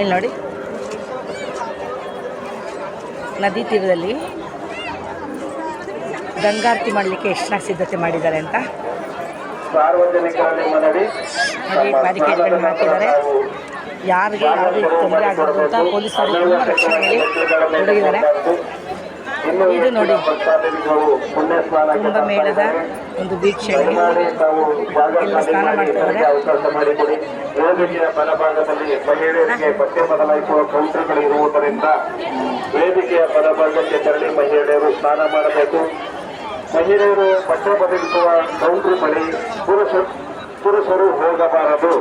ಇಲ್ಲಿ ನೋಡಿ. ನದಿ ತೀರದಲ್ಲಿ ಗಂಗಾರತಿ ಮಾಡಲಿಕ್ಕೆ ಎಷ್ಟು ಸಿದ್ಧತೆ ಮಾಡಿದ್ದಾರೆ ಅಂತ. ನೋಡಿ ಬ್ಯಾರಿಕೇಡ್ಗಳನ್ನ ಹಾಕಿದ್ದಾರೆ ಯಾರಿಗೆ ಯಾವುದೇ ತೊಂದರೆ ಆಗಬಾರ್ದು ಅಂತ ಪೊಲೀಸರು ತುಂಬ ರಕ್ಷಣೆಯಲ್ಲಿ ತೊಡಗಿದ್ದಾರೆ. ಇದು ನೋಡಿ. ಕುಂಭಮೇಳದ ಒಂದು ವೀಕ್ಷಣೆ. ಎಲ್ಲ ಸ್ನಾನ ಮಾಡ್ತಿದ್ದಾರೆ ವೇದಿಕೆಯ ಬಲಭಾಗದಲ್ಲಿ ಮಹಿಳೆಯರಿಗೆ ಬಟ್ಟೆ ಬದಲಾಯಿಸುವ ಕೌಂಟರ್ಗಳು ಇರುವುದರಿಂದ ವೇದಿಕೆಯ ಬಲಭಾಗಕ್ಕೆ ತೆರಳಿ ಮಹಿಳೆಯರು ಸ್ನಾನ ಮಾಡಬೇಕು. ಮಹಿಳೆಯರು ಬಟ್ಟೆ ಬದಲಿಸುವ ಕೌಂಟ್ರಿ ಬಳಿ ಪುರುಷರು ಪುರುಷರು ಹೋಗಬಾರದು.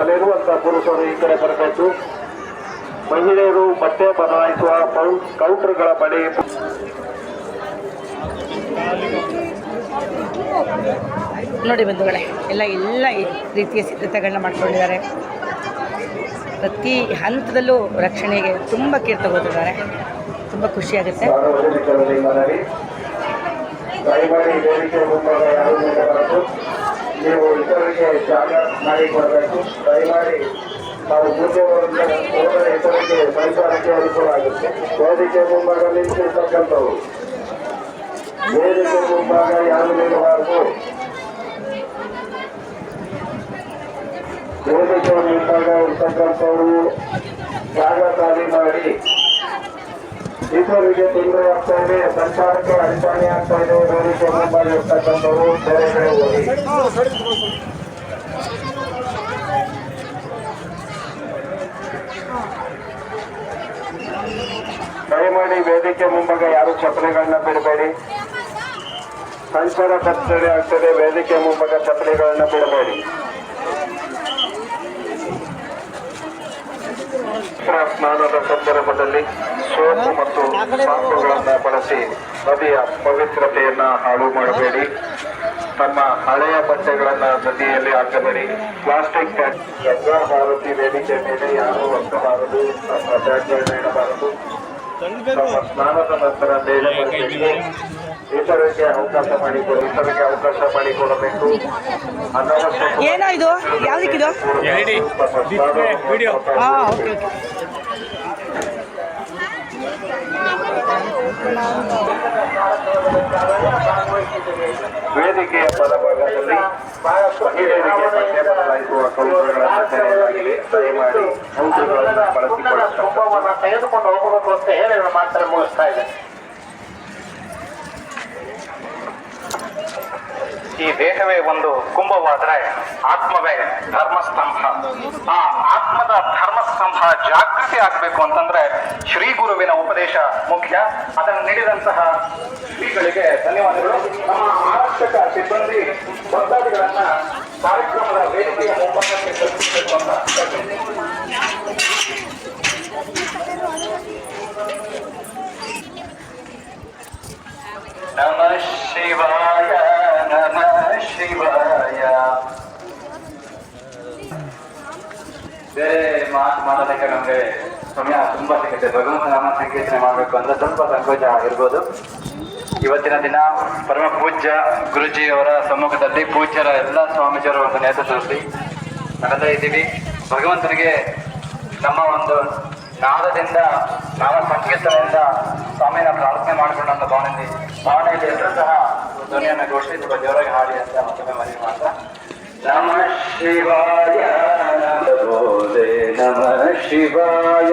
ಅಲ್ಲಿರುವಂತಹ ಪುರುಷರು ಈ ಕಡೆ ಬರಬೇಕು. ಮಹಿಳೆಯರು ಬಟ್ಟೆ ಬದಲಾಯಿಸುವ ಕೌಂಟರ್ಗಳ ಬಳಿ ನೋಡಿ ಬಂಧುಗಳೇ ಎಲ್ಲ ಎಲ್ಲ ರೀತಿಯ ಸಿದ್ಧತೆಗಳನ್ನ ಮಾಡ್ಕೊಂಡಿದ್ದಾರೆ. ಪ್ರತಿ ಹಂತದಲ್ಲೂ ರಕ್ಷಣೆಗೆ ತುಂಬ ಕೇರ್ ತಗೋತಿದ್ದಾರೆ. ತುಂಬ ಖುಷಿಯಾಗುತ್ತೆ ನೀವು ಇತರರಿಗೆ ಜಾಗ ಮಾಡಿಕೊಡಬೇಕು. ದಯಮಾಡಿ ನಾವು ಮುಂದೆ ಇತರರಿಗೆ ಸಂಚಾರಕ್ಕೆ ಅನುಕೂಲ ಆಗುತ್ತೆ. ವೇದಿಕೆ ಮುಂಭಾಗ ನಿಂತಿರ್ತಕ್ಕಂಥವು ವೇದಿಕೆ ಮುಂಭಾಗ ಯಾರು ನಿಲ್ಲಬಾರದು? ವೇದಿಕೆ ಮುಂಭಾಗ ಇರ್ತಕ್ಕಂಥವರು ಜಾಗ ಖಾಲಿ ಮಾಡಿ. ಇಬ್ಬರಿಗೆ ತೊಂದರೆ ಆಗ್ತಾ ಇದೆ ಸಂಚಾರಕ್ಕೆ ಅಡಚಣೆ ಆಗ್ತಾ ಇದೆ, ವೇದಿಕೆ ಮುಂಭಾಗ ಇರ್ತಕ್ಕಂಥವರು ಬೇರೆ ಕಡೆ ಹೋಗಿ. ವೇದಿಕೆ ಮುಂಭಾಗ ಯಾರು ಚಪ್ಪಲಿಗಳನ್ನ ಬಿಡಬೇಡಿ. ಸಂಚಾರ ಕತ್ತಲೆ ಆಗ್ತದೆ ವೇದಿಕೆ ಮುಂಭಾಗ ಚಪ್ಪಲಿಗಳನ್ನ ಬಿಡಬೇಡಿ. ಸ್ನಾನದ ಸಂದರ್ಭದಲ್ಲಿ ಸೋಪು ಮತ್ತು ಸಾಂಪುಗಳನ್ನ ಬಳಸಿ ನದಿಯ ಪವಿತ್ರತೆಯನ್ನ ಹಾಳು ಮಾಡಬೇಡಿ. ತಮ್ಮ ಹಳೆಯ ಬಟ್ಟೆಗಳನ್ನ ನದಿಯಲ್ಲಿ ಹಾಕಬೇಡಿ. ಪ್ಲಾಸ್ಟಿಕ್ ಗಂಗಾ ಭಾರತಿ ವೇದಿಕೆ ಮೇಲೆ ಯಾರು ಒತ್ತಬಾರದು ನಮ್ಮ ತ್ಯಾಜ್ಯ ಇಡಬಾರದು. ಸ್ನಾನದ ನಂತರ ಇತರರಿಗೆ ಅವಕಾಶ ಮಾಡಿಕೊಡಿ ಇತರಕ್ಕೆ ಅವಕಾಶ ಮಾಡಿಕೊಡಬೇಕು. ಏನೋ ಇದು? ಯಾವುದಕ್ಕಿದು? ವಿಡಿಯೋ. ಹಾಂ ಓಕೆ ಓಕೆ. ವೇದಿಕೆಯ ಬಲಭಾಗದಲ್ಲಿ ಮಹಿಳೆಯರಿಗೆ ಬಟ್ಟೆ ಬದಲಾಯಿಸುವ ಕೌಶಲಗಳನ್ನು ತೆರೆಯಲಾಗಿದೆ ದಯಮಾಡಿ ಔಷಧಗಳನ್ನು ಬಳಸಿಕೊಳ್ಳುವ ತೆಗೆದುಕೊಂಡು ಹೋಗಬೇಕು ಮಾತ್ರ ಮುಗಿಸ್ತಾ ಈ ದೇಹವೇ ಒಂದು ಕುಂಭವಾದರೆ ಆತ್ಮವೇ ಧರ್ಮಸ್ತಂಭ. ಆ ಆತ್ಮದ ಧರ್ಮಸ್ತಂಭ ಜಾಗೃತಿ ಆಗಬೇಕು ಅಂತಂದ್ರೆ ಶ್ರೀ ಗುರುವಿನ ಉಪದೇಶ ಮುಖ್ಯ. ಅದನ್ನು ನೀಡಿದಂತಹ ಶ್ರೀಗಳಿಗೆ ಧನ್ಯವಾದಗಳು. ನಮ್ಮ ಆರಕ್ಷಕ ಸಿಬ್ಬಂದಿ ಭಕ್ತಾದಿಗಳನ್ನ ಕಾರ್ಯಕ್ರಮದ ವೇದಿಕೆಯ ಮುಂಭಾಗಕ್ಕೆ ಕಲ್ಪಿಸಬೇಕು ಅಂತ ನಮ ಶಿವಾಯ ನಮ ಶಿವಾಯ. ಬೇರೆ ಮಾತು ಮಾತಾಡಕ್ಕೆ ನಮಗೆ ಸಮಯ ತುಂಬಾ ಸಿಗುತ್ತೆ. ಭಗವಂತ ನಾಮ ಸಂಕೀರ್ತನೆ ಮಾಡಬೇಕು ಅಂದ್ರೆ ಸ್ವಲ್ಪ ಸಂಕೋಚ ಆಗಿರ್ಬೋದು. ಇವತ್ತಿನ ದಿನ ಪರಮ ಪೂಜ್ಯ ಗುರುಜಿ ಅವರ ಸಮ್ಮುಖದಲ್ಲಿ ಪೂಜ್ಯರ ಎಲ್ಲ ಸ್ವಾಮೀಜಿಯವರ ಒಂದು ನೇತೃತ್ವದಲ್ಲಿ ನಡೆದ ಇದ್ದೀವಿ ಭಗವಂತನಿಗೆ ನಮ್ಮ ಒಂದು ನಾದದಿಂದ ನಾಮ ಸಂಕೀರ್ತನೆಯಿಂದ ಸ್ವಾಮಿನ ಪ್ರಾರ್ಥನೆ ಮಾಡಿಕೊಂಡು ಅಂತ ಭಾವನೆಯಲ್ಲಿ ಭಾವನೆಯಲ್ಲಿ ಎಲ್ಲರೂ ಸಹ ಧ್ವನಿಯನ್ನು ಘೋಷಿಸಿ ಸ್ವಲ್ಪ ಜೋರಾಗಿ ಹಾಡಿ ಅಂತ ಮತ್ತೊಮ್ಮೆ ಮನವಿ ಮಾಡ್ತಾ ನಮ ಶಿವಾಯ ನಮೋ ನಮ ಶಿವಾಯ